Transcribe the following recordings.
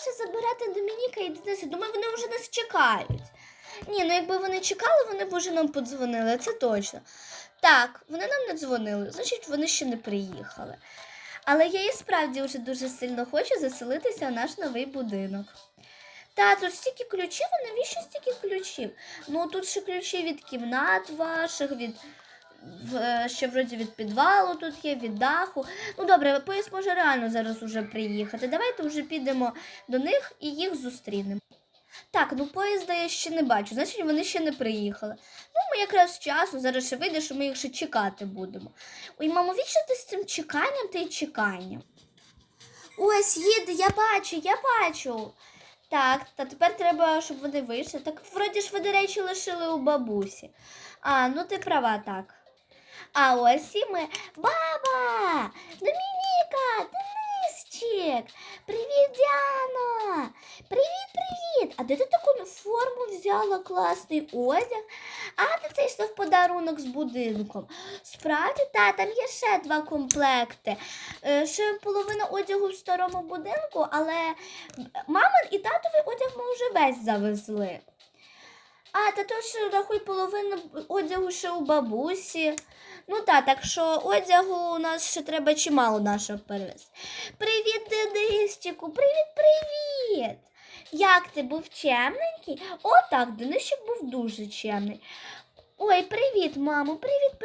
вже забирати Домініка і Дениса. Думаю, вони вже нас чекають. Ні, ну якби вони чекали, вони б уже нам подзвонили, це точно. Так, вони нам не дзвонили, значить, вони ще не приїхали. Але я і справді вже дуже сильно хочу заселитися в наш новий будинок. Та, тут стільки ключів, а навіщо стільки ключів? Ну тут ще ключі від кімнат ваших, від ще вроді від підвалу тут є, від даху. Ну добре, поїзд може реально зараз уже приїхати. Давайте вже підемо до них і їх зустрінемо. Так, ну поїзда я ще не бачу, значить вони ще не приїхали. Ну, ми якраз вчасно, зараз ще вийде, що ми їх ще чекати будемо. Ой, мамо, вічно ти з цим чеканням та й чеканням. Ось їде, я бачу, я бачу. Так, та тепер треба, щоб вони вийшли. Так вроді ж ви, до речі, лишили у бабусі. А, ну ти права, так. А ось і ми. Баба! Домініка! Денисчик! Привіт, Діана! Привіт, привіт! А де ти таку форму взяла класний одяг? А ти це йшла в подарунок з будинком. Справді, та, там є ще два комплекти. Е, Ще половина одягу в старому будинку, але мамин і татовий одяг ми вже весь завезли. А, та то що рахуй половину одягу ще у бабусі. Ну так, так що одягу у нас ще треба чимало нашого перевезти. Привіт, Денисчику, привіт, привіт! Як ти був чемненький? О, так, Денисчик був дуже чемний. Ой, привіт, мамо, привіт,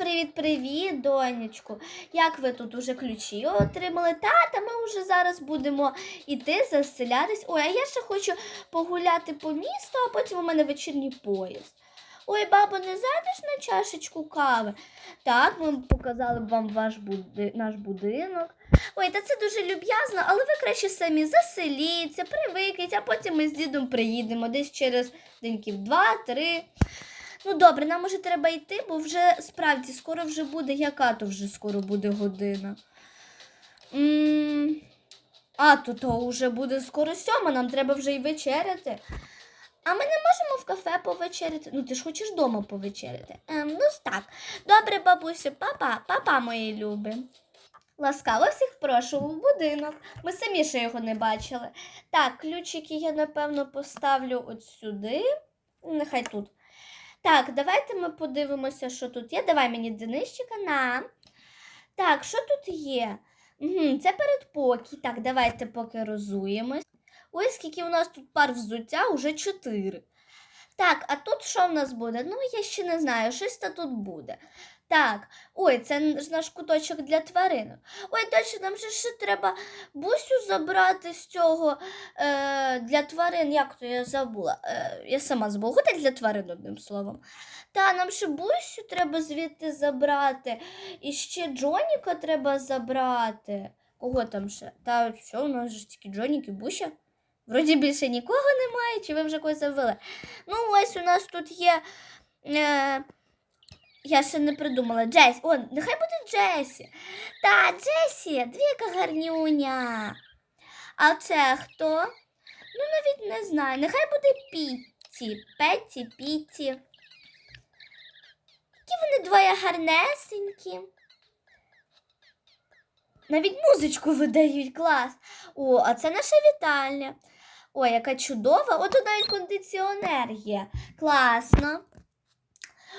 привіт. Привіт, привіт, донечку. Як ви тут уже ключі отримали? Тата, ми вже зараз будемо іти заселятись. Ой, а я ще хочу погуляти по місту, а потім у мене вечірній поїзд. Ой, бабо, не зайдеш на чашечку кави? Так, ми показали б вам ваш буди... наш будинок. Ой, та це дуже люб'язно, але ви краще самі заселіться, привикніть, а потім ми з дідом приїдемо десь через деньків два-три. Ну добре, нам уже треба йти, бо вже справді скоро вже буде, яка то вже скоро буде година. м А, то то вже буде скоро сьома, нам треба вже й вечеряти. А ми не можемо в кафе повечеряти. Ну, ти ж хочеш вдома повечеряти. Ем, ну так. Добре, бабусю, папа, папа мої люби. Ласкаво всіх прошу у будинок. Ми самі ще його не бачили. Так, ключики я, напевно, поставлю от сюди. Нехай тут. Так, давайте ми подивимося, що тут є. Давай мені Денищика на. Так, що тут є? Угу, це передпокій. Так, давайте поки розуємось. Ой, скільки у нас тут пар взуття, уже чотири. Так, а тут що в нас буде? Ну, я ще не знаю, щось то тут буде. Так, ой, це ж наш куточок для тваринок. Ой, точно, нам же ще треба бусю забрати з цього е, для тварин. Як то я забула? Е, я сама забула. Куди для тварин, одним словом. Та, нам ще бусю треба звідти забрати. І ще Джоніка треба забрати. Кого там ще? Та все, у нас же тільки Джонік і Буся. Вроді більше нікого немає, чи ви вже когось завели? Ну, ось у нас тут є. Е, я ще не придумала. Джесі. О, нехай буде Джесі. Та, Джесі, дві яка гарнюня. А це хто? Ну, навіть не знаю. Нехай буде Пітті. Петті, Пітті. Які вони двоє гарнесенькі. Навіть музичку видають клас. О, а це наша вітальня. Ой, яка чудова. От тут навіть кондиціонер є. Класно.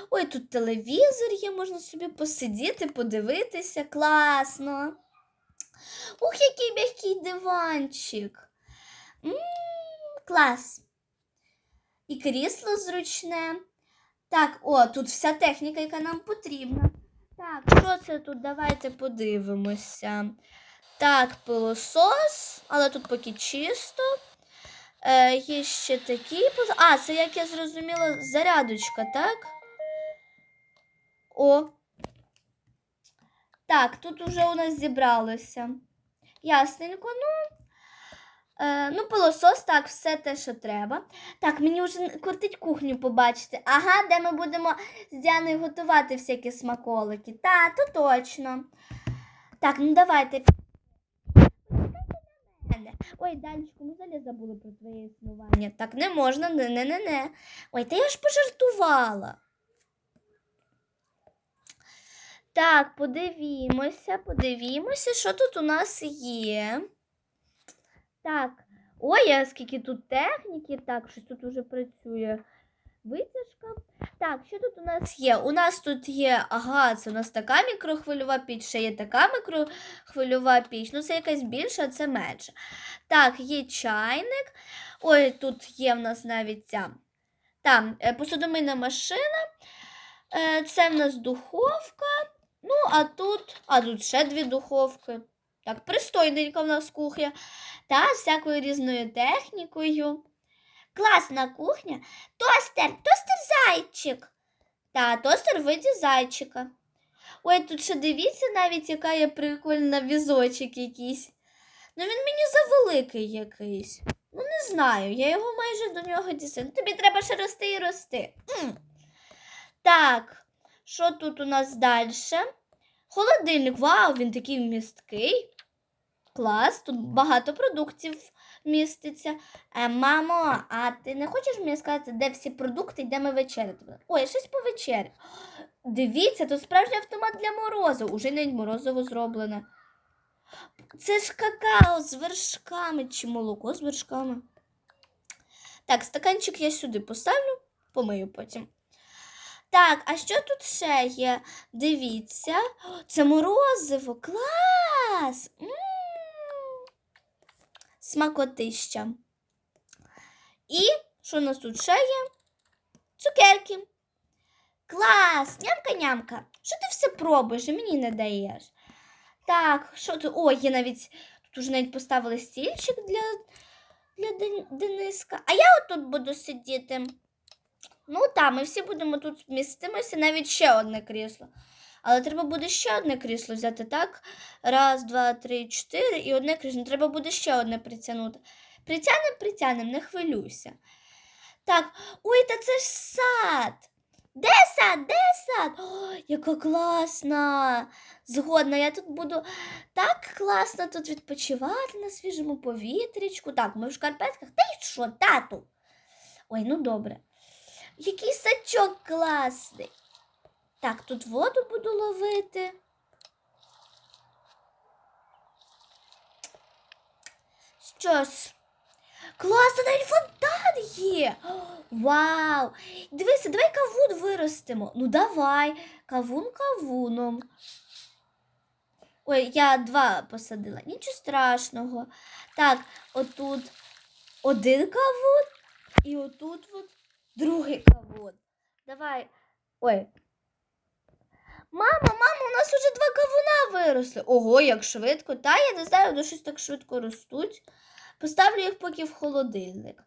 Ой, тут телевізор є, можна собі посидіти, подивитися. Класно. Ух, який м'який диванчик. м клас. І крісло зручне. Так, о, тут вся техніка, яка нам потрібна. Так, що це тут? Давайте подивимося. Так, пилосос, але тут поки чисто. Е, є ще пилос- А, це, як я зрозуміла, зарядочка, так? О. Так, тут уже у нас зібралося. Ясненько, ну. Е, ну, пилосос, так, все те, що треба. Так, мені вже кортить кухню побачити. Ага, де ми будемо з Діаною готувати всякі смаколики. Та, то точно. Так, ну давайте. Ой, Данечко, ми взагалі забули про твоє існування. Так не можна, не не не не Ой, та я ж пожартувала. Так, подивімося, подивімося, що тут у нас є. Так. Ой, а скільки тут техніки, так, щось тут уже працює. Витяжка. Так, що тут у нас є? У нас тут є, ага, це у нас така мікрохвильова піч, ще є така мікрохвильова піч. Ну, це якась більша, а це менша. Так, є чайник. Ой, тут є в нас навіть ця. Там е, посудомийна машина. Е, Це в нас духовка. Ну, а тут, а тут ще дві духовки. Так, пристойненька в нас кухня. Та всякою різною технікою. Класна кухня. Тостер, тостер зайчик. Та, тостер виді зайчика. Ой, тут ще дивіться навіть, яка є прикольна візочок якийсь. Ну він мені завеликий якийсь. Ну, не знаю, я його майже до нього дістаю. Тобі треба ще рости і рости. М. Так, що тут у нас далі? Холодильник, вау, він такий місткий. Клас, тут багато продуктів міститься. Е, мамо, а ти не хочеш мені сказати, де всі продукти, де ми вечеряти? Ой, щось по вечері. Дивіться, тут справжній автомат для морозу. Уже навіть морозиво зроблене. Це ж какао з вершками чи молоко з вершками. Так, стаканчик я сюди поставлю, помию потім. Так, а що тут ще є? Дивіться, це морозиво. Клас! Смакотища. І що у нас тут ще є? Цукерки. Клас! Нямка-нямка. Що ти все пробуєш і мені не даєш? Так, що тут? О, є навіть. Тут уже навіть поставили стільчик для, для Дениска. А я отут буду сидіти. Ну так, ми всі будемо тут вмістимося, навіть ще одне крісло. Але треба буде ще одне крісло взяти, так? Раз, два, три, чотири і одне крісло. Треба буде ще одне притягнути. Притягнем, притягнем, не хвилюйся. Так, ой, та це ж сад. Де сад? Де сад? О, яка класна! Згодна, я тут буду так класно тут відпочивати на свіжому повітрячку. Так, ми в шкарпетках. Та й що, тату? Ой, ну добре. Який сачок класний. Так, тут воду буду ловити. Що ж, класно, навіть фонтан є. Вау! Дивися, давай кавун виростимо. Ну давай, кавун кавуном. Ой, я два посадила. Нічого страшного. Так, отут один кавун і отут от другий кавун. Давай. Ой. Мама, мама, у нас уже два кавуна виросли. Ого, як швидко. Та я не знаю, вони щось так швидко ростуть. Поставлю їх поки в холодильник.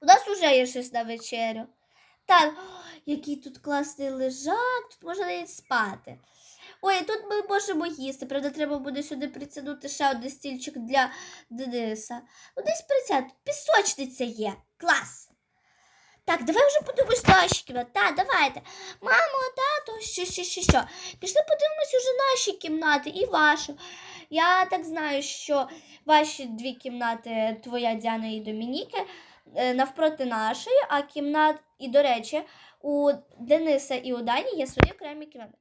У нас вже є щось на вечерю. Так, який тут класний лежак, тут можна навіть спати. Ой, тут ми можемо їсти. Правда, треба буде сюди притягнути ще один стільчик для Дениса. Ну, десь присяд, пісочниця є. Клас. Так, давай вже подивимось наші кімнати. Так, давайте. Мамо, тато, що, що, що, що. Пішли подивимось уже наші кімнати і вашу. Я так знаю, що ваші дві кімнати, твоя Діана і Домініки, е, навпроти нашої, а кімнат, і, до речі, у Дениса і у Дані є свої окремі кімнати.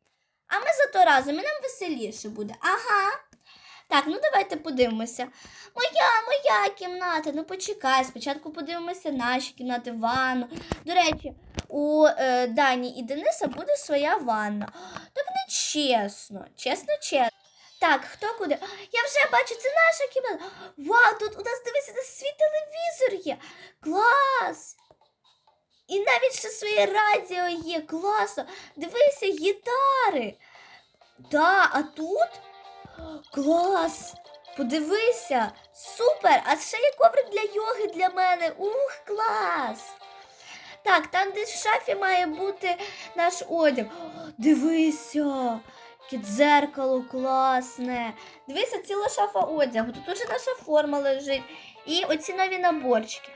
А ми зато разом і нам веселіше буде. Ага. Так, ну давайте подивимося. Моя, моя кімната. Ну почекай, спочатку подивимося наші кімнати, ванну. До речі, у е, Дані і Дениса буде своя ванна. Так не чесно, чесно, чесно. Так, хто куди? Я вже бачу, це наша кімната. Вау, тут у нас дивися, у свій телевізор є. Клас! І навіть ще своє радіо є, класно. Дивися, гітари. Да, а тут клас. Подивися, супер! А ще є коврик для йоги для мене. Ух, клас! Так, там десь в шафі має бути наш одяг. Дивися, яке дзеркало класне. Дивися, ціла шафа одягу. Тут уже наша форма лежить. І оці нові наборчики.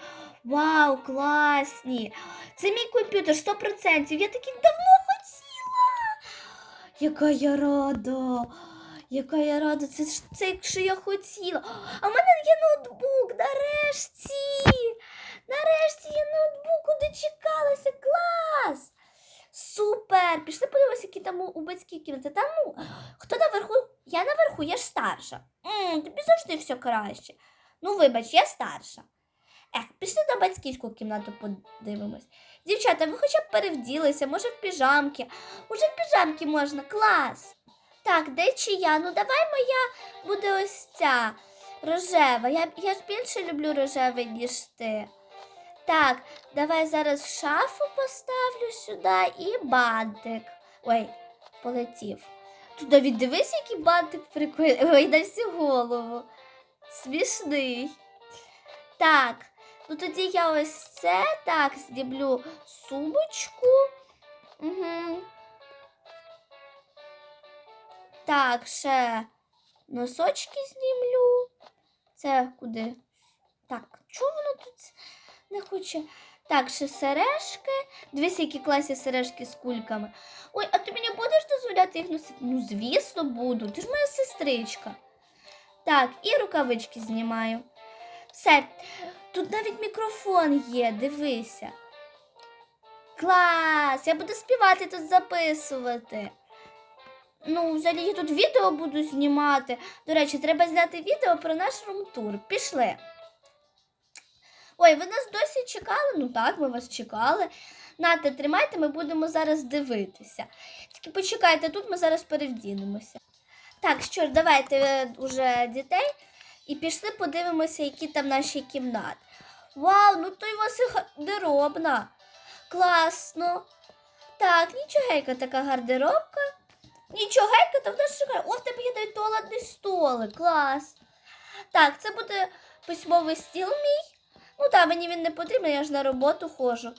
Вау, класні! Це мій комп'ютер 100%. Я таки давно хотіла. Яка я рада. Яка я рада, це ж це, що я хотіла. А в мене є ноутбук, нарешті. Нарешті є ноутбук, дочекалася. Клас! Супер! Пішли подивимося, які там у- батьків кімнати. Там, ну, хто наверху Я наверху, я ж старша. м тобі завжди все краще. Ну, вибач, я старша. Ех, пішли на батьківську кімнату подивимось. Дівчата, ви хоча б перевділися, може в піжамки. Уже в піжамки можна, клас. Так, де чия? Ну давай моя буде ось ця рожева. Я, я ж більше люблю рожевий, ніж ти. Так, давай зараз шафу поставлю сюди і бантик. Ой, полетів. Тут навіть дивись, який бантик прикольний. Ой, на всю голову. Смішний. Так, ну тоді я ось це так знімлю сумочку. Угу. Так, ще носочки знімлю. Це куди? Так, чого воно тут не хоче? Так, ще сережки. Дивись, які класні сережки з кульками. Ой, а ти мені будеш дозволяти їх носити? Ну, звісно, буду. Ти ж моя сестричка. Так, і рукавички знімаю. Все, тут навіть мікрофон є, дивися. Клас! Я буду співати тут записувати. Ну, взагалі я тут відео буду знімати. До речі, треба зняти відео про наш румтур. Пішли. Ой, ви нас досі чекали? Ну так, ми вас чекали. Нате, тримайте, ми будемо зараз дивитися. Тільки почекайте, тут ми зараз перевдінемося. Так, що ж, давайте е, уже дітей і пішли подивимося, які там наші кімнати. Вау, ну то й вас і гардеробна. Класно. Так, нічогенька така гардеробка. Нічогенька, то в нас шикарно. О, в тебе є туалетний столик. Клас. Так, це буде письмовий стіл мій. Ну так, мені він не потрібен, я ж на роботу ходжу.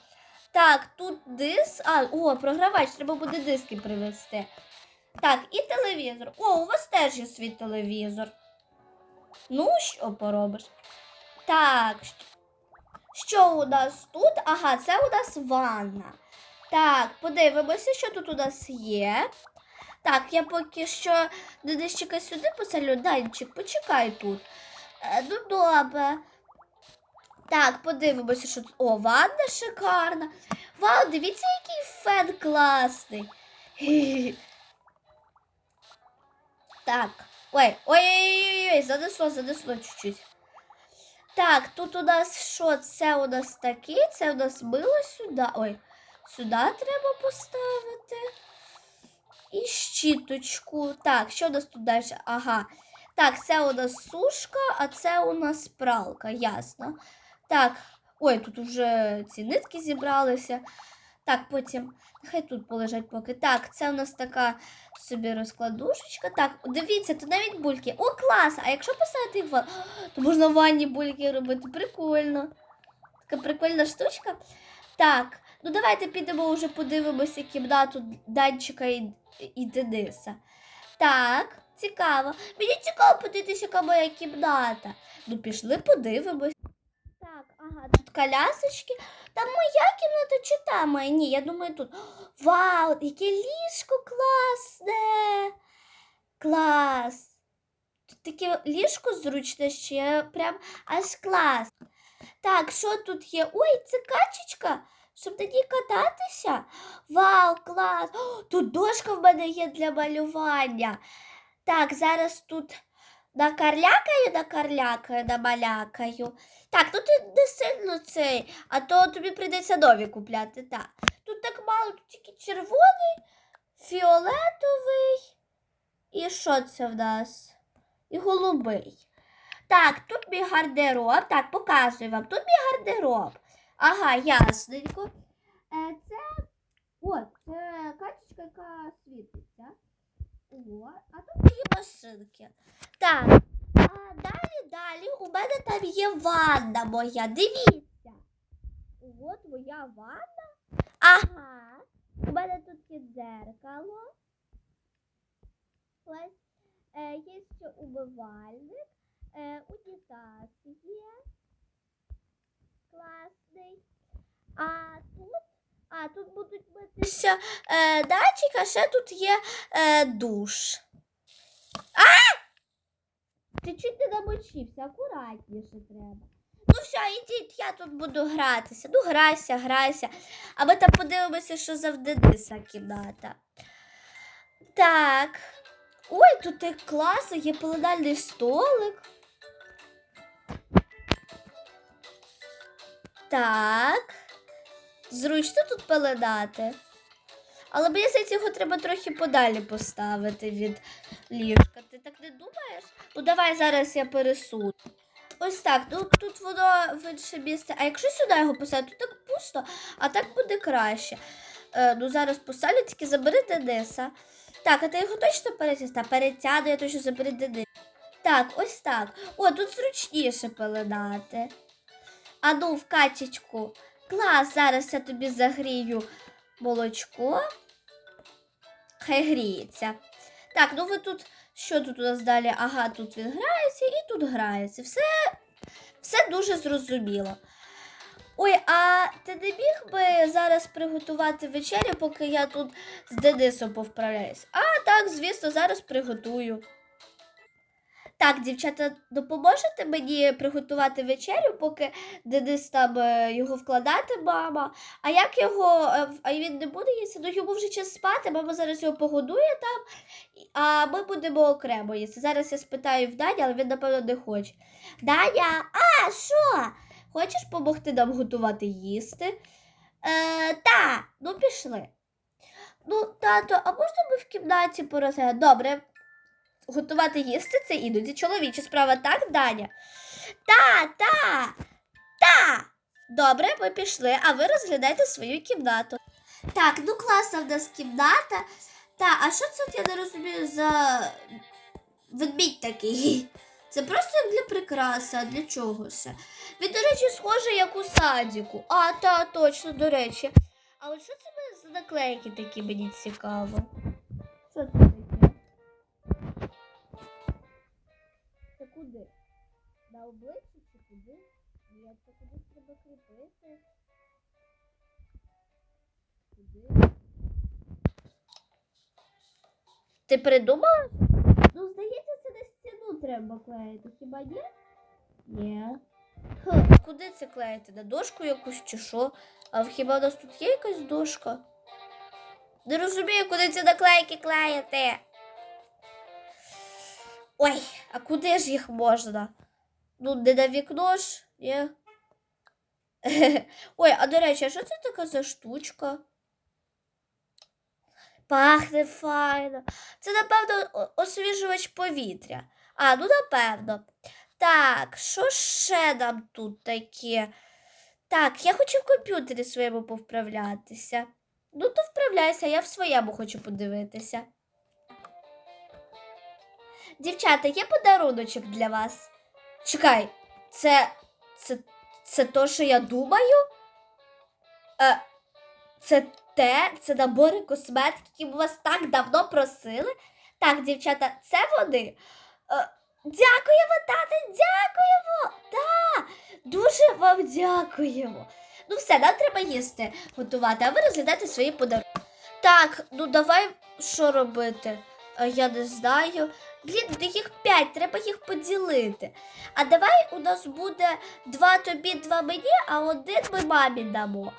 Так, тут диск. А, о, програвач, треба буде диски привезти. Так, і телевізор. О, у вас теж є свій телевізор. Ну, що поробиш? Так. Що у нас тут? Ага, це у нас ванна. Так, подивимося, що тут у нас є. Так, я поки що Денисчика сюди посалю. Данчик, почекай тут. Е, ну, добре. Так, подивимося, що тут. О, ванна шикарна. Вау, дивіться, який фен класний. Так. Ой, ой-ой-ой, занесло, занесло чуть-чуть. Так, тут у нас що? Це у нас таке, це у нас мило сюди. Ой, сюди треба поставити. І щіточку. Так, що у нас тут далі? Ага. Так, це у нас сушка, а це у нас пралка, ясно. Так, ой, тут вже ці нитки зібралися. Так, потім нехай тут полежать поки. Так, це у нас така собі розкладушечка. Так, дивіться, тут навіть бульки. О, клас! А якщо поставити в ванну, то можна в ванні бульки робити. Прикольно. Така прикольна штучка. Так, ну давайте підемо вже подивимося кімнату Данчика і, і Дениса. Так, цікаво. Мені цікаво подивитися, яка моя кімната. Ну, пішли, подивимось. Так, ага, тут колясочки. Там моя кімната чи та моя? Ні, я думаю, тут. Вау, яке ліжко класне. Клас. Тут таке ліжко зручне ще прям аж клас. Так, що тут є? Ой, це качечка, щоб ній кататися. Вау, клас! О, тут дошка в мене є для малювання. Так, зараз тут накарлякаю, накарлякаю, намалякаю. Так, ну ти не сильно цей, а то тобі прийдеться нові купляти. Так. Тут так мало, тут тільки червоний, фіолетовий. І що це в нас? І голубий. Так, тут мій гардероб. Так, показую вам. Тут мій гардероб. Ага, ясненько. Е, це. О, це качечка, яка світиться. О, а тут мої машинки. Так. А далі, далі у мене там є ванна моя. Дивіться. От моя ванна. Ага. У мене тут є дзеркало. Е, є ще умивальник. Е, унітаз є. Класний. А тут, а тут будуть митися е, датчик, а ще тут є е, душ. А! Ти чуть не намочився, акуратніше треба. Ну все, ідіть, я тут буду гратися. Ну, грайся, грайся. А ми там подивимося, що за кімната. Так. Ой, тут так класно, є пеленальний столик. Так. Зручно тут пеленати. Але мені здається, його треба трохи подалі поставити від ліжка. Ти так не думаєш? Ну давай зараз я пересуну. Ось так, ну тут воно в інше місце. А якщо сюди його поставити, то так пусто, а так буде краще. Е, ну зараз поставлю, тільки забери Дениса. Так, а ти його точно перетягнеш? Та перетягну, я точно забери Дениса. Так, ось так. О, тут зручніше пеленати. А ну, в качечку. Клас, зараз я тобі загрію молочко. Хай гріється. Так, ну ви тут. Що тут у нас далі? Ага, тут він грається і тут грається. Все, все дуже зрозуміло. Ой, а ти не міг би зараз приготувати вечерю, поки я тут з Денисом повправляюсь? А, так, звісно, зараз приготую. Так, дівчата, допоможете мені приготувати вечерю, поки Денис там е, його вкладати, мама. А як його, е, а він не буде їсти, ну йому вже час спати, мама зараз його погодує там, а ми будемо окремо їсти. Зараз я спитаю в Дані, але він, напевно, не хоче. Даня, а що? Хочеш допомогти нам готувати їсти? Е, та, ну пішли. Ну, тато, а можна ми в кімнаті порозглядаємо? Добре. Готувати їсти це іноді чоловіча справа, так, Даня? Та, та, та. Добре, ми пішли, а ви розглядайте свою кімнату. Так, ну класна в нас кімната. Та, а що це я не розумію за ведмідь такий? Це просто для прикраси, а для чого ще? Він, до речі, схожий як у садіку. А, та, точно, до речі. А от що це за наклейки такі, мені цікаво? Куди? На обличчі чи куди? Ні, це кудись треба кріпити. Куди? Ти придумала? Ну, здається, це на стіну треба клеїти. Хіба ні? Ні. Хм, куди це клеїти? На дошку якусь чи що? А хіба у нас тут є якась дошка? Не розумію, куди ці наклейки клеїти. Ой, а куди ж їх можна? Ну, не на вікно ж, ні? Ой, а до речі, а що це така за штучка? Пахне файно. Це, напевно, освіжувач повітря. А, ну напевно. Так, що ще нам тут таке? Так, я хочу в комп'ютері своєму повправлятися. Ну, то вправляйся, я в своєму хочу подивитися. Дівчата, є подаруночок для вас. Чекай, це. Це, це то, що я думаю? Е, це те, це набори косметики, які ми вас так давно просили. Так, дівчата, це вони. Е, дякуємо, тате, дякуємо. Так, дуже вам дякуємо. Ну все, нам треба їсти готувати, а ви розглядайте свої подарунки. Так, ну давай що робити? Е, Я не знаю. Блін, де їх п'ять, треба їх поділити. А давай у нас буде два тобі, два мені, а один ми мамі дамо.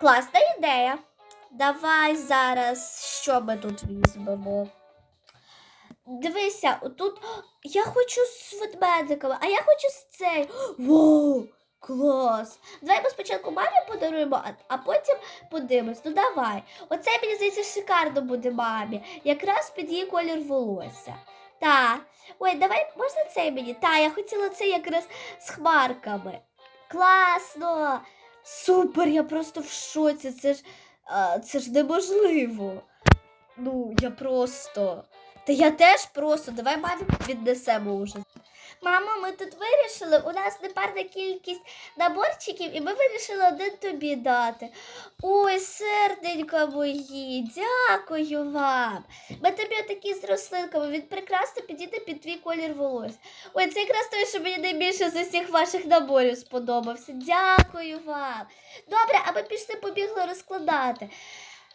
Класна ідея. Давай зараз, що ми тут візьмемо. Дивися, отут я хочу з ведмедиками, а я хочу з цей. Вау! Клас! Давай ми спочатку мамі подаруємо, а, потім подивимось. Ну давай. Оце, мені здається, шикарно буде мамі. Якраз під її колір волосся. Та. Ой, давай, можна цей мені? Та, я хотіла цей якраз з хмарками. Класно! Супер, я просто в шоці. Це ж, а, це ж неможливо. Ну, я просто. Та я теж просто. Давай мамі віднесемо уже. Мамо, ми тут вирішили, у нас непарна кількість наборчиків, і ми вирішили один тобі дати. Ой, серденько мої, дякую вам. Ми тобі отакі з рослинками, він прекрасно підійде під твій колір волосся. Ой, це якраз той, що мені найбільше з усіх ваших наборів сподобався. Дякую вам. Добре, а ми пішли побігли розкладати.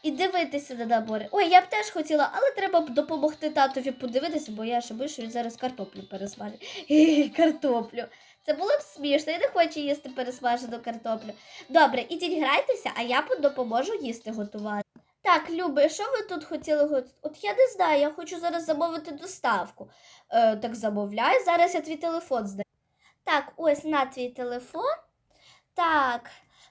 І дивитися на набори. Ой, я б теж хотіла, але треба б допомогти татові подивитися, бо я ще боюсь, що він зараз картоплю пересмажить. Картоплю. Це було б смішно, я не хочу їсти пересмажену картоплю. Добре, ідіть грайтеся, а я допоможу їсти готувати. Так, Люби, що ви тут хотіли? го- От я не знаю, я хочу зараз замовити доставку. Е, так замовляй, зараз я твій телефон здаю. Так, ось на твій телефон. Так,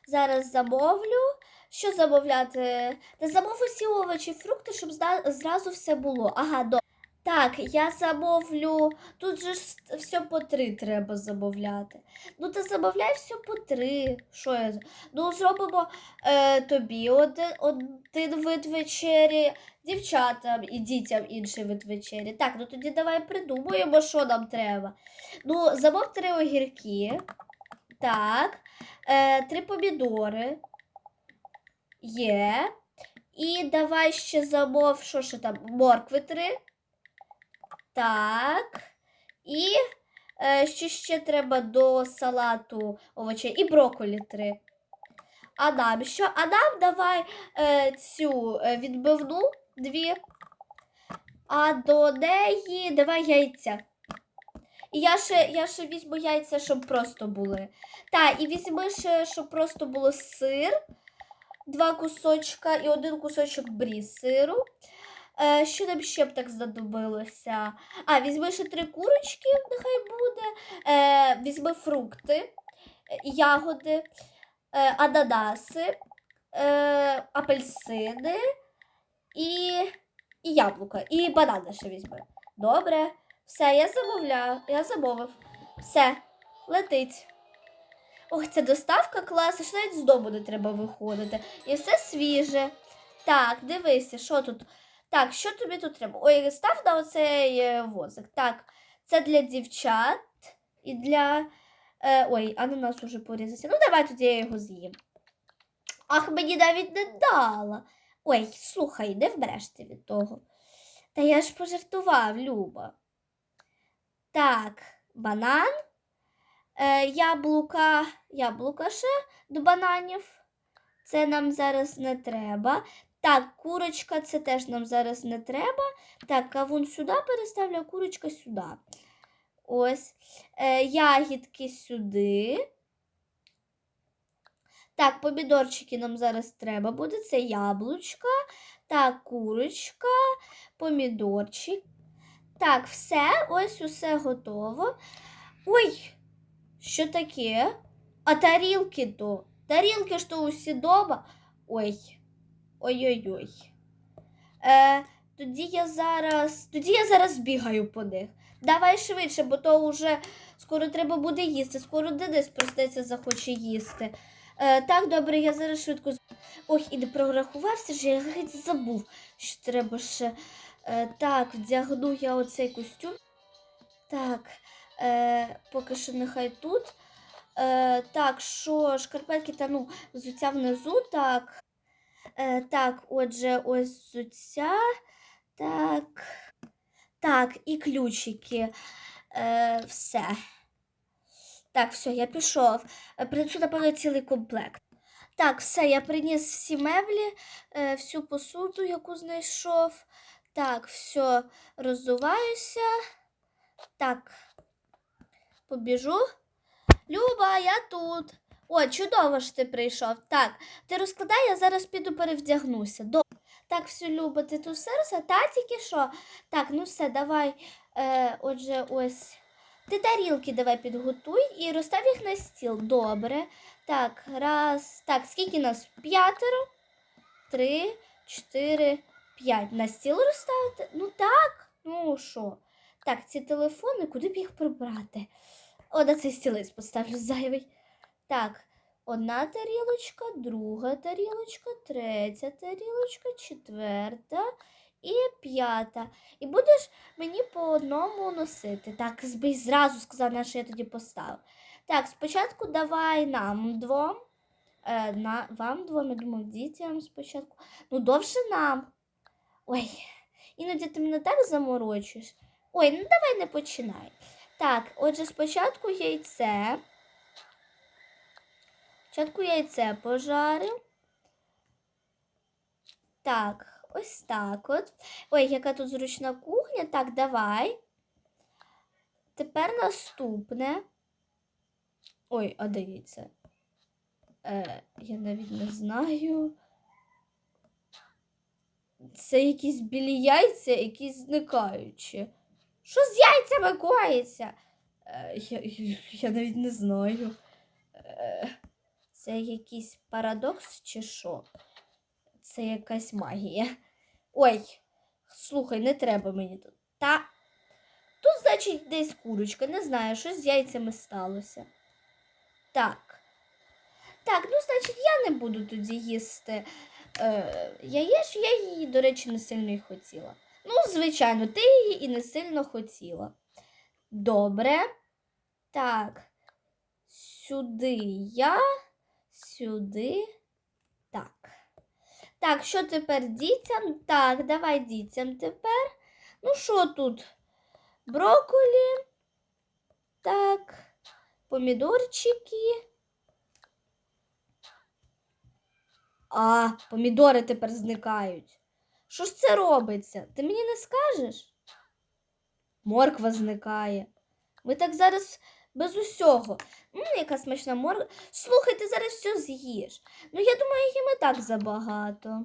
зараз замовлю. Що замовляти? Та замов усі овочі, фрукти, щоб зразу все було. Ага, до. Так, я замовлю. Тут же все по три треба замовляти. Ну, та замовляй все по три. Що я? Ну, зробимо е, тобі один, один вид вечері, дівчатам і дітям інший вид вечері. Так, ну тоді давай придумаємо, що нам треба. Ну, замов три огірки. Так. Е, три помідори. Є. І давай ще замов, що ще там, моркви три. Так. І е, що ще треба до салату овочей? І брокколі три. А нам що? А нам давай е, цю е, відбивну дві. А до неї давай яйця. І я ще, я ще візьму яйця, щоб просто були. Так, і візьми ще, щоб просто було сир, два кусочка і один кусочок брі сиру. Е, що нам ще б так знадобилося? А, візьми ще три курочки, нехай буде. Е, візьми фрукти, ягоди, е, ананаси, апельсини і, і яблука, і банани ще візьми. Добре, все, я замовляю, я замовив. Все, летить. Ох, ця доставка класна, що навіть з дому не треба виходити. І все свіже. Так, дивися, що тут. Так, що тобі тут треба? Ой, став на оцей е, возик. Так, це для дівчат і для. Е, ой, ананас уже порізався. Ну, давай тоді я його з'їм. Ах, мені навіть не дала. Ой, слухай, не вбереш ти від того. Та я ж пожартував, Люба. Так, банан, яблука, яблука ще до бананів. Це нам зараз не треба. Так, курочка, це теж нам зараз не треба. Так, кавун сюди переставлю, а курочка сюди. Ось. Е, ягідки сюди. Так, помідорчики нам зараз треба буде. Це яблучка. Так, курочка, помідорчик. Так, все, ось усе готово. Ой, що таке? А тарілки то? Тарілки ж то усі дома. Ой. Ой-ой-ой. Е, тоді я зараз. Тоді я зараз збігаю по них. Давай швидше, бо то вже скоро треба буде їсти. Скоро Денис проснеться, захоче їсти. Е, так, добре, я зараз швидко. Ой, і не прорахувався ж, я геть забув, що треба ще. Е, так, вдягну я оцей костюм. Так, е, поки що нехай тут. Е, так, що шкарпетки та ну, взуття внизу, так. Е, так, отже, ось взуття. Так. Так, і ключики. Е, все. Так, все, я пішов. Е, Принесу, напевно, цілий комплект. Так, все, я приніс всі меблі, е, всю посуду, яку знайшов. Так, все, роззуваюся. Так, побіжу. Люба, я тут. О, чудово ж ти прийшов. Так, ти розкладай, я зараз піду перевдягнуся. До... Так, все, Люба, ти тут розкла- Та тільки що? Так, ну все, давай. Е, отже, ось. Ти тарілки давай підготуй і розстав їх на стіл. Добре. Так, раз. Так, скільки нас? П'ятеро? Три, чотири, п'ять. На стіл розставити? Ну так. Ну що? Так, ці телефони, куди б їх прибрати? О, на цей стілець поставлю зайвий. Так, одна тарілочка, друга тарілочка, третя тарілочка, четверта і п'ята. І будеш мені по одному носити. Так, збий зразу сказав, на що я тоді поставив. Так, спочатку давай нам двом. Е, на, вам двом, я думав, дітям спочатку. Ну, довше нам. Ой, іноді ти мене так заморочиш. Ой, ну давай не починай. Так, отже, спочатку яйце. Спочатку яйце пожарив. Так, ось так от. Ой, яка тут зручна кухня. Так, давай. Тепер наступне. Ой, а де яйце? Е, я навіть не знаю. Це якісь білі яйця, якісь зникаючі. Що з яйцями коїться? Е, я, я, навіть не знаю. Е, це якийсь парадокс чи що? Це якась магія. Ой, слухай, не треба мені тут. Та тут, значить, десь курочка, не знаю, що з яйцями сталося. Так. Так, ну, значить, я не буду тоді їсти е, яєч, я її, до речі, не сильно й хотіла. Ну, звичайно, ти її і не сильно хотіла. Добре. Так. Сюди я, сюди. Так. Так, що тепер дітям? Так, давай дітям тепер. Ну, що тут? Брокколі. Так. Помідорчики. А, помідори тепер зникають. Що ж це робиться? Ти мені не скажеш? Морква зникає. Ми так зараз без усього. М, яка смачна морква. Слухай, ти зараз все з'їш. Ну, я думаю, їм і так забагато.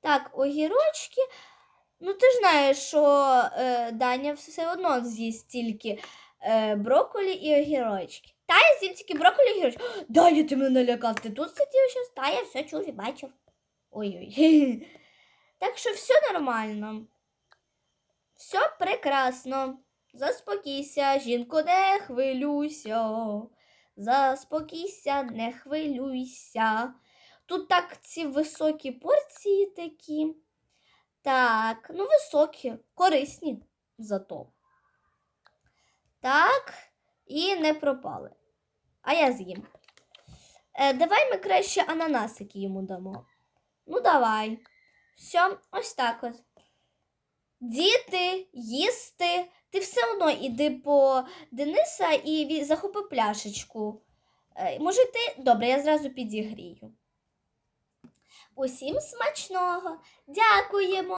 Так, огірочки. Ну, ти ж знаєш, що е, Даня все одно з'їсть тільки е, брокколі і огірочки. Та я з'їм тільки брокколі і огірочки. Даня, ти мене налякав. Ти тут сидів щось? Та я все чув і бачив. Ой-ой. Так що все нормально. Все прекрасно. Заспокійся, жінко, не хвилюйся. Заспокійся, не хвилюйся. Тут так ці високі порції такі. Так, ну високі, корисні зато. Так, і не пропали. А я з'їм. Е, давай ми краще ананасики йому дамо. Ну, давай. Все, ось так от. Діти, їсти. Ти все одно іди по Дениса і захопи пляшечку. Е, може, ти. Добре, я зразу підігрію. Усім смачного. Дякуємо.